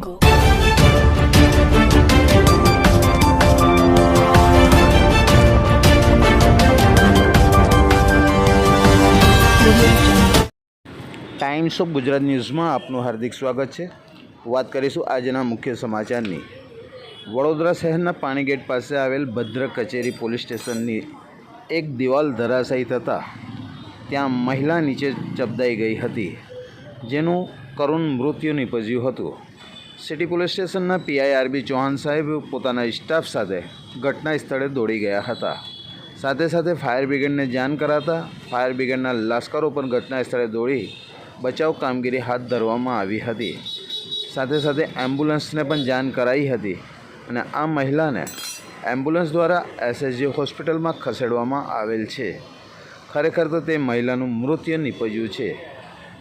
Go. Times of Gujarat ન્યૂઝમાં આપનું હાર્દિક સ્વાગત છે. વાત કરીશું આજના મુખ્ય સમાચારની. વડોદરા શહેરના પાણીગેટ પાસે આવેલ ભદ્ર કચેરી પોલીસ સ્ટેશનની એક દિવાલ ધરાશાયી થતાં ત્યાં મહિલા નીચે ચબદાઈ ગઈ હતી, જેનું કરુણ મૃત્યુ નીપજ્યું હતું. સિટી પોલીસ સ્ટેશનના પીઆઈ આરબી ચૌહાણ સાહેબ પોતાના સ્ટાફ સાથે ઘટના સ્થળે દોડી ગયા હતા. સાથે સાથે ફાયર બ્રિગેડને જાણ કરાતા ફાયર બ્રિગેડના લશ્કરો પણ ઘટના સ્થળે દોડી બચાવ કામગીરી હાથ ધરવામાં આવી હતી. સાથે સાથે એમ્બ્યુલન્સને પણ જાણ કરાઈ હતી અને આ મહિલાને એમ્બ્યુલન્સ દ્વારા એસએસજી હોસ્પિટલમાં ખસેડવામાં આવેલ છે. ખરેખર તો તે મહિલાનું મૃત્યુ નીપજ્યું છે.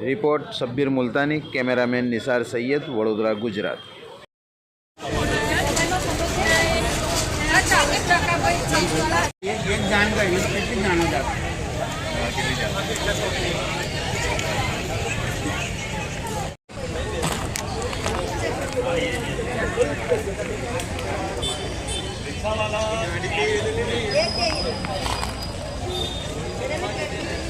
રિપોર્ટ સબ્બીર મુલતાની કેમેરામેન નિસાર સૈયદ વડોદરા ગુજરાત एक एक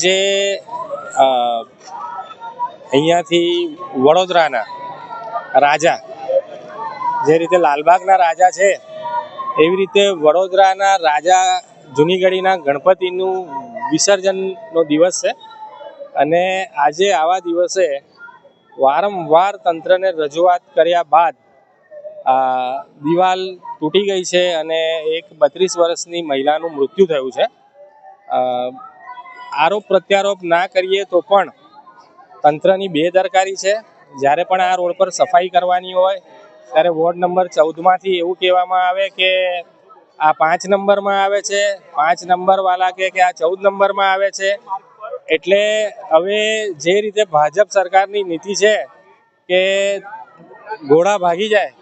આજે અહીંયાથી વડોદરાના રાજા, જે રીતે લાલબાગના રાજા છે, એવી રીતે વડોદરાના રાજા જૂનીગઢીના ગણપતિનું વિસર્જનનો દિવસ છે. અને આજે આવા દિવસે વારંવાર તંત્રને રજૂઆત કર્યા બાદ દિવાલ તૂટી ગઈ છે અને એક બત્રીસ વર્ષની મહિલાનું મૃત્યુ થયું છે. આરોપ પ્રત્યારોપ ના કરીએ તો પણ તંત્રની બેદરકારી છે. જ્યારે પણ આ રોડ પર સફાઈ કરવાની હોય, ત્યારે વોર્ડ નંબર ચૌદમાંથી એવું કહેવામાં આવે કે આ પાંચ નંબરમાં આવે છે, પાંચ નંબરવાલા કે આ ચૌદ નંબરમાં આવે છે. એટલે હવે જે રીતે ભાજપ સરકારની નીતિ છે કે ઘોડા ભાગી જાય,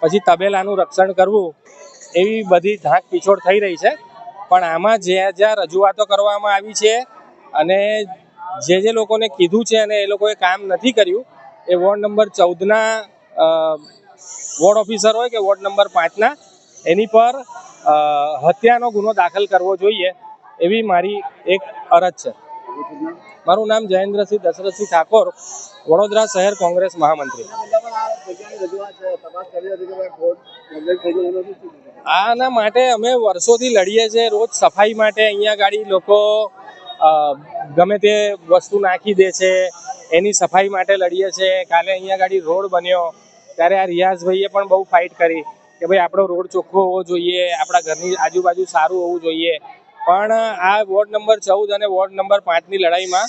પછી તબેલાનું રક્ષણ કરવું, એવી બધી ધાક પીછોડ થઈ રહી છે. પણ આમાં જ્યાં જ્યાં રજૂઆતો કરવામાં આવી છે અને જે જે લોકોને કીધું છે અને એ લોકોએ કામ નથી કર્યું, એ વોર્ડ નંબર ચૌદના વોર્ડ ઓફિસર હોય કે વોર્ડ નંબર પાંચના, એની પર હત્યાનો ગુનો દાખલ કરવો જોઈએ એવી મારી એક અરજ છે. મારું નામ જયેન્દ્રસિંહ દશરથસિંહ ઠાકોર, વડોદરા શહેર કોંગ્રેસ મહામંત્રી. આના માટે અમે વર્ષોથી લડીએ છીએ. રોજ સફાઈ માટે અહીંયા ગાડી લોકો ગમે તે વસ્તુ નાખી દે છે, એની સફાઈ માટે લડીએ છે કાલે અહીંયા ગાડી રોડ બન્યો, ત્યારે આ રિયાઝભાઈએ પણ બહુ ફાઇટ કરી કે ભાઈ આપણો રોડ ચોખ્ખો હોવો જોઈએ, આપણા ઘરની આજુબાજુ સારું હોવું જોઈએ. પણ આ વોર્ડ નંબર ચૌદ અને વોર્ડ નંબર પાંચની લડાઈમાં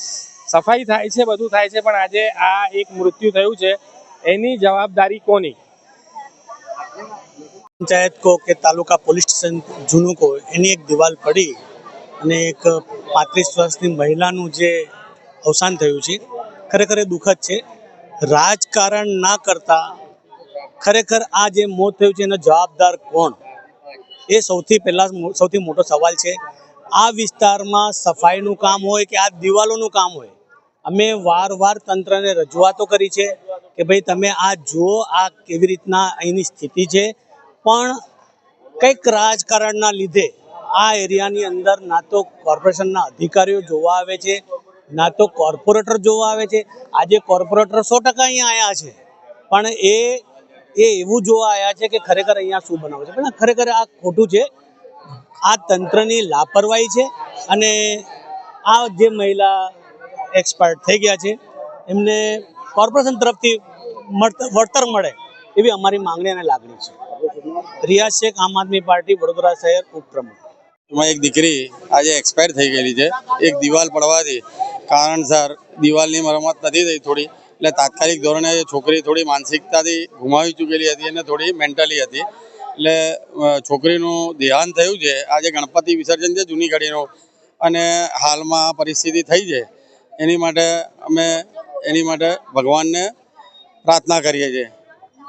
સફાઈ થાય છે, બધું થાય છે, પણ આજે આ એક મૃત્યુ થયું છે. એની જવાબદારી કોની? પંચાયત કો કે તાલુકા પોલીસ સ્ટેશન જૂનું કો, એની એક દિવાલ પડી અને એક પાંત્રીસ વર્ષની મહિલાનું જે અવસાન થયું છે, ખરેખર એ દુઃખદ છે. રાજકારણ ના કરતા ખરેખર આ જે મોત થયું છે, એનો જવાબદાર કોણ? એ સૌથી પહેલાં સૌથી મોટો સવાલ છે. આ વિસ્તારમાં સફાઈનું કામ હોય કે આ દિવાલોનું કામ હોય? અમે વારવાર તંત્રને રજૂઆતો કરી છે. કે ભાઈ તમે આ જુઓ, આ કેવી રીતના અહીંની સ્થિતિ છે. પણ કંઈક રાજકારણના લીધે આ એરિયાની અંદર ના તો કોર્પોરેશનના અધિકારીઓ જોવા આવે છે, ના તો કોર્પોરેટર જોવા આવે છે. આજે કોર્પોરેટર સો ટકા અહીંયા આવ્યા છે. પણ એ એ એવું જોવા આવ્યા છે કે ખરેખર અહીંયા શું બનાવે છે. પણ ખરેખર આ ખોટું છે. આ તંત્રની લાપરવાહી છે અને આ જે મહિલા એક્સપાયર્ડ થઈ ગયા છે, એમને કોર્પોરેશન તરફથી વળતર મળે એવી અમારી માંગણી અને લાગણી છે. રિયાઝ શેખ આમ આદમી પાર્ટી, વડોદરા શહેર ઉપપ્રમુખ. એમાં એક દીકરી આજે એક્સપાયર થઈ ગયેલી છે. એક દિવાલ પડવાથી કારણસર દિવાલની મરમત નથી થઈ થોડી. એટલે તાત્કાલિક ધોરણે છોકરી થોડી માનસિકતાથી ગુમાવી ચૂકેલી હતી અને થોડી મેન્ટલી હતી. એટલે છોકરીનું દેહાંત થયું છે. આજે ગણપતિ વિસર્જન છે જૂની ઘડીનું અને હાલમાં પરિસ્થિતિ થઈ છે. એની માટે અમે, એની માટે ભગવાનને પ્રાર્થના કરીએ છીએ.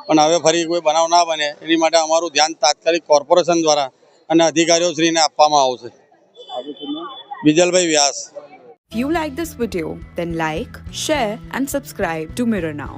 પણ હવે ફરી કોઈ બનાવ ના બને એની માટે અમારું ધ્યાન તાત્કાલિક કોર્પોરેશન દ્વારા અને અધિકારીઓ શ્રીને આપવામાં આવશે. બીજલભાઈ વ્યાસ. If you like this video, then like, share, and subscribe to Mirror Now.